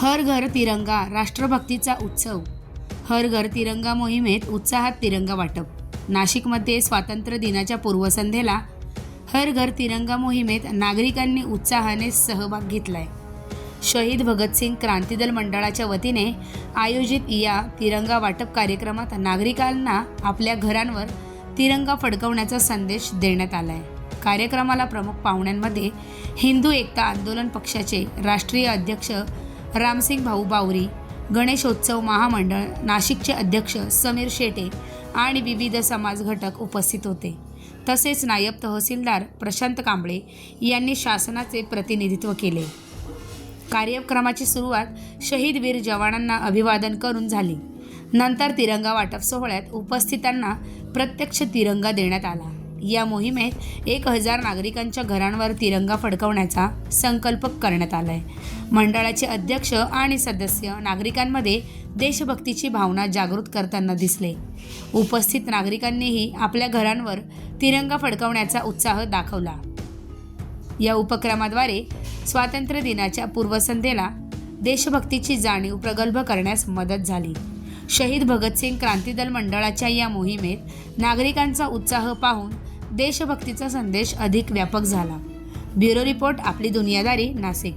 हर घर तिरंगा राष्ट्रभक्तीचा उत्सव. हर घर तिरंगा मोहिमेत उत्साहात तिरंगा वाटप. नाशिकमध्ये स्वातंत्र्य दिनाच्या पूर्वसंध्येला हर घर तिरंगा मोहिमेत नागरिकांनी उत्साहाने सहभाग घेतलाय. शहीद भगतसिंग क्रांतीदल मंडळाच्या वतीने आयोजित या तिरंगा वाटप कार्यक्रमात नागरिकांना आपल्या घरांवर तिरंगा फडकवण्याचा संदेश देण्यात आलाय. कार्यक्रमाला प्रमुख पाहुण्यांमध्ये हिंदू एकता आंदोलन पक्षाचे राष्ट्रीय अध्यक्ष रामसिंग भाऊ बावरी गणेशोत्सव महामंडळ नाशिकचे अध्यक्ष समीर शेटे आणि विविध समाज घटक उपस्थित होते. तसेच नायब तहसीलदार प्रशांत कांबळे यांनी शासनाचे प्रतिनिधित्व केले. कार्यक्रमाची सुरुवात शहीद वीर जवानांना अभिवादन करून झाली. नंतर तिरंगा वाटप सोहळ्यात उपस्थितांना प्रत्यक्ष तिरंगा देण्यात आला. या मोहिमेत एक हजार नागरिकांच्या घरांवर तिरंगा फडकवण्याचा संकल्प करण्यात आलाय. मंडळाचे अध्यक्ष आणि सदस्य नागरिकांमध्ये देशभक्तीची भावना जागृत करताना दिसले. उपस्थित नागरिकांनीही आपल्या घरांवर तिरंगा फडकवण्याचा उत्साह दाखवला. या उपक्रमाद्वारे स्वातंत्र्य दिनाच्या पूर्वसंध्येला देशभक्तीची जाणीव प्रगल्भ करण्यास मदत झाली. शहीद भगतसिंग क्रांतीदल मंडळाच्या या मोहिमेत नागरिकांचा उत्साह पाहून देशभक्तीचा संदेश अधिक व्यापक झाला. ब्युरो रिपोर्ट आपली दुनियादारी नाशिक